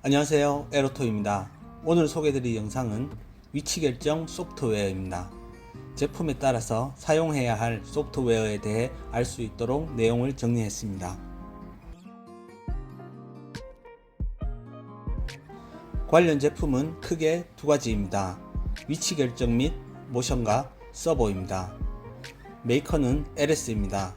안녕하세요. 에로토입니다. 오늘 소개드릴 영상은 위치 결정 소프트웨어입니다. 제품에 따라서 사용해야 할 소프트웨어에 대해 알 수 있도록 내용을 정리했습니다. 관련 제품은 크게 두 가지입니다. 위치 결정 및 모션과 서버입니다. 메이커는 LS입니다.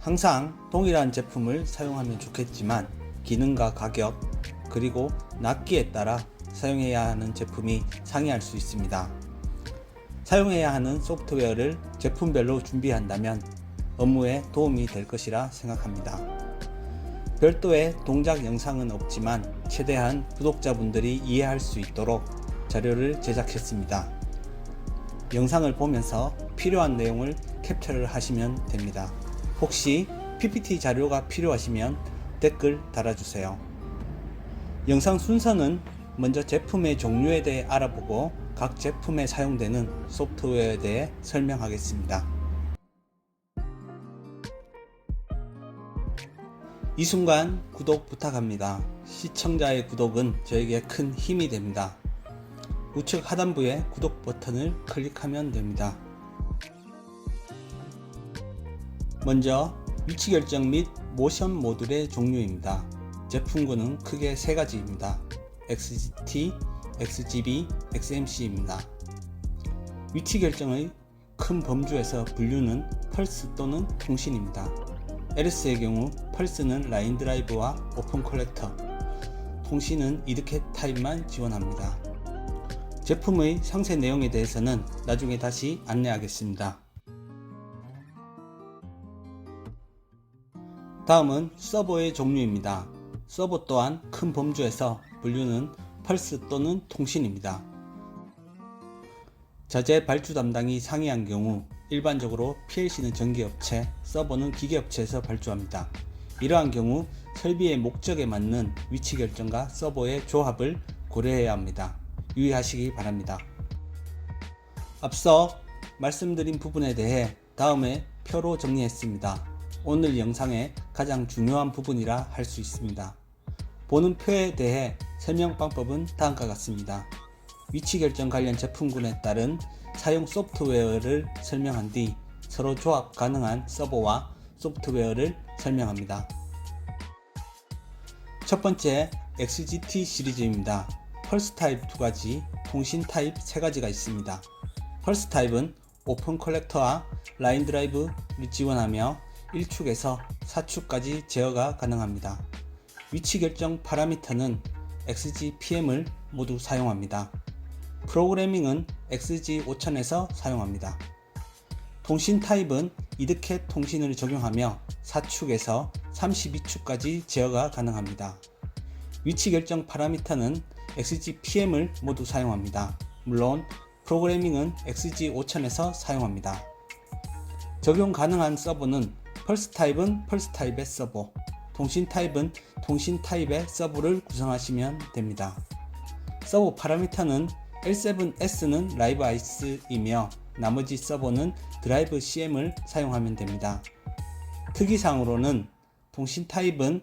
항상 동일한 제품을 사용하면 좋겠지만 기능과 가격 그리고 납기에 따라 사용해야 하는 제품이 상이할 수 있습니다. 사용해야 하는 소프트웨어를 제품별로 준비한다면 업무에 도움이 될 것이라 생각합니다. 별도의 동작 영상은 없지만 최대한 구독자분들이 이해할 수 있도록 자료를 제작했습니다. 영상을 보면서 필요한 내용을 캡처를 하시면 됩니다. 혹시 PPT 자료가 필요하시면 댓글 달아주세요. 영상 순서는 먼저 제품의 종류에 대해 알아보고 각 제품에 사용되는 소프트웨어에 대해 설명하겠습니다. 이 순간 구독 부탁합니다. 시청자의 구독은 저에게 큰 힘이 됩니다. 우측 하단부에 구독 버튼을 클릭하면 됩니다. 먼저 위치 결정 및 모션 모듈의 종류입니다. 제품군은 크게 세 가지입니다. XGT, XGB, XMC입니다. 위치 결정의 큰 범주에서 분류는 펄스 또는 통신입니다. LS의 경우 펄스는 라인 드라이브와 오픈 컬렉터, 통신은 이드캣 타입만 지원합니다. 제품의 상세 내용에 대해서는 나중에 다시 안내하겠습니다. 다음은 서버의 종류입니다. 서버 또한 큰 범주에서 분류는 펄스 또는 통신입니다. 자재 발주 담당이 상이한 경우 일반적으로 PLC는 전기업체, 서버는 기계업체에서 발주합니다. 이러한 경우 설비의 목적에 맞는 위치 결정과 서버의 조합을 고려해야 합니다. 유의하시기 바랍니다. 앞서 말씀드린 부분에 대해 다음에 표로 정리했습니다. 오늘 영상의 가장 중요한 부분이라 할 수 있습니다. 보는 표에 대해 설명 방법은 다음과 같습니다. 위치 결정 관련 제품군에 따른 사용 소프트웨어를 설명한 뒤 서로 조합 가능한 서버와 소프트웨어를 설명합니다. 첫 번째 XGT 시리즈입니다. 펄스 타입 두 가지, 통신 타입 세 가지가 있습니다. 펄스 타입은 오픈 컬렉터와 라인 드라이브를 지원하며 1축에서 4축까지 제어가 가능합니다. 위치 결정 파라미터는 XGPM을 모두 사용합니다. 프로그래밍은 XG5000에서 사용합니다. 통신 타입은 이드캣 통신을 적용하며 4축에서 32축까지 제어가 가능합니다. 위치 결정 파라미터는 XGPM을 모두 사용합니다. 물론 프로그래밍은 XG5000에서 사용합니다. 적용 가능한 서버는 펄스 타입은 펄스 타입의 서버, 통신 타입은 통신 타입의 서버를 구성하시면 됩니다. 서버 파라미터는 L7S는 라이브 아이스이며 나머지 서버는 드라이브 CM을 사용하면 됩니다. 특이사항으로는 통신 타입은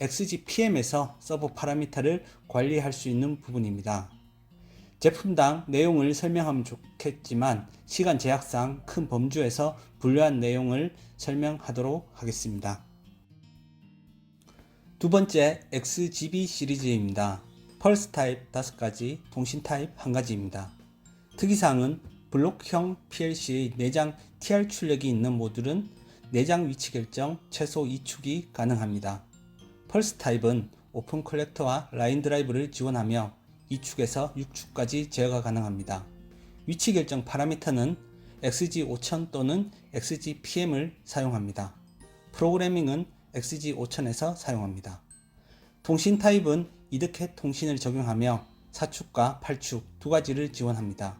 XGPM에서 서버 파라미터를 관리할 수 있는 부분입니다. 제품당 내용을 설명하면 좋겠지만 시간 제약상 큰 범주에서 분류한 내용을 설명하도록 하겠습니다. 두 번째 XGB 시리즈입니다. 펄스 타입 5가지, 통신 타입 1가지입니다. 특이사항은 블록형 PLC의 내장 TR 출력이 있는 모듈은 내장 위치 결정 최소 2축이 가능합니다. 펄스 타입은 오픈 컬렉터와 라인 드라이브를 지원하며 2축에서 6축까지 제어가 가능합니다. 위치 결정 파라미터는 XG5000 또는 XGPM을 사용합니다. 프로그래밍은 XG5000에서 사용합니다. 통신 타입은 이드캣 통신을 적용하며 4축과 8축 두 가지를 지원합니다.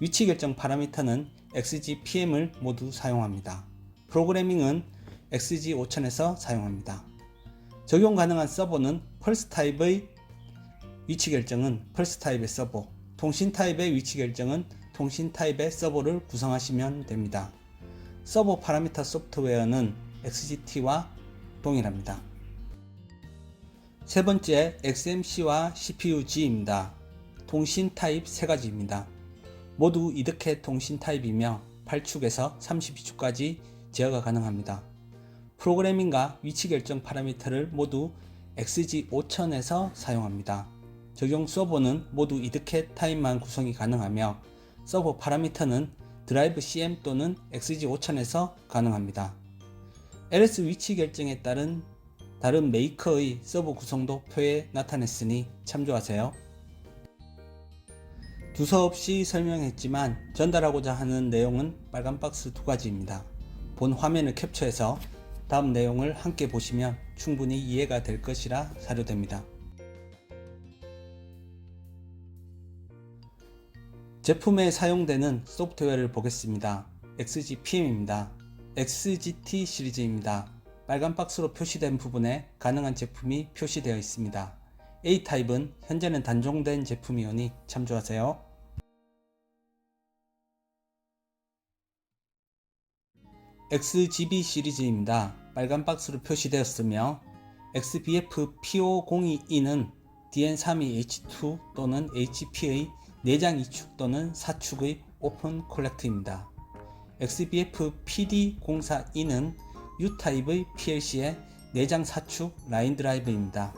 위치 결정 파라미터는 XGPM을 모두 사용합니다. 프로그래밍은 XG5000에서 사용합니다. 적용 가능한 서버는 펄스 타입의 위치 결정은 펄스 타입의 서버, 통신 타입의 위치 결정은 통신 타입의 서버를 구성하시면 됩니다. 서버 파라미터 소프트웨어는 XGT와 동일합니다. 세 번째 XMC와 CPU-G입니다. 통신 타입 세 가지입니다. 모두 이득해 통신 타입이며 8축에서 32축까지 제어가 가능합니다. 프로그래밍과 위치 결정 파라미터를 모두 XG5000에서 사용합니다. 적용 서버는 모두 이득해 타입만 구성이 가능하며 서버 파라미터는 드라이브 CM 또는 XG5000에서 가능합니다. LS 위치 결정에 따른 다른 메이커의 서버 구성도 표에 나타냈으니 참조하세요. 두서 없이 설명했지만 전달하고자 하는 내용은 빨간 박스 두 가지입니다. 본 화면을 캡처해서 다음 내용을 함께 보시면 충분히 이해가 될 것이라 사료됩니다. 제품에 사용되는 소프트웨어를 보겠습니다. XGPM입니다. XGT 시리즈입니다. 빨간 박스로 표시된 부분에 가능한 제품이 표시되어 있습니다. A타입은 현재는 단종된 제품이오니 참조하세요. XGB 시리즈입니다. 빨간 박스로 표시되었으며 XBF P5022는 DN32H2 또는 HP의 내장 2축 또는 4축의 오픈 콜렉트입니다. XBF PD042는 U타입의 PLC의 내장 4축 라인 드라이브입니다.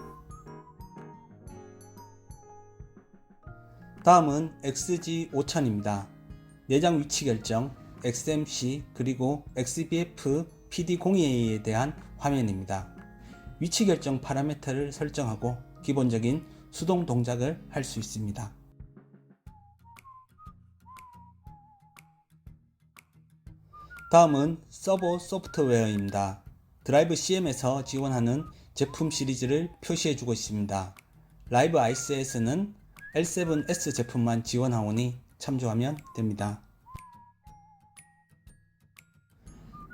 다음은 XG5000입니다. 내장 위치 결정, XMC 그리고 XBF PD02A에 대한 화면입니다. 위치 결정 파라미터를 설정하고 기본적인 수동 동작을 할 수 있습니다. 다음은 서버 소프트웨어입니다. 드라이브 CM에서 지원하는 제품 시리즈를 표시해주고 있습니다. 라이브 아이스에서는 L7S 제품만 지원하오니 참조하면 됩니다.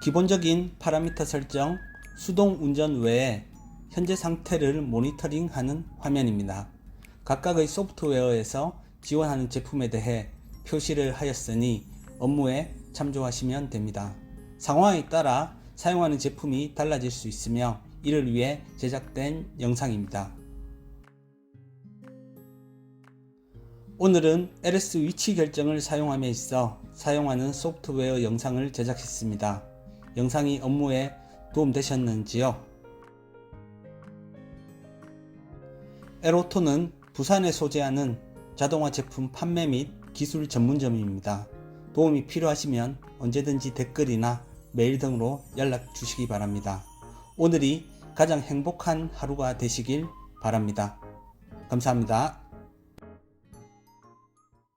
기본적인 파라미터 설정, 수동 운전 외에 현재 상태를 모니터링하는 화면입니다. 각각의 소프트웨어에서 지원하는 제품에 대해 표시를 하였으니 업무에 참조하시면 됩니다. 상황에 따라 사용하는 제품이 달라질 수 있으며 이를 위해 제작된 영상입니다. 오늘은 LS 위치 결정을 사용함에 있어 사용하는 소프트웨어 영상을 제작했습니다. 영상이 업무에 도움되셨는지요? 에로토는 부산에 소재하는 자동화 제품 판매 및 기술 전문점입니다. 도움이 필요하시면 언제든지 댓글이나 메일 등으로 연락 주시기 바랍니다. 오늘이 가장 행복한 하루가 되시길 바랍니다. 감사합니다.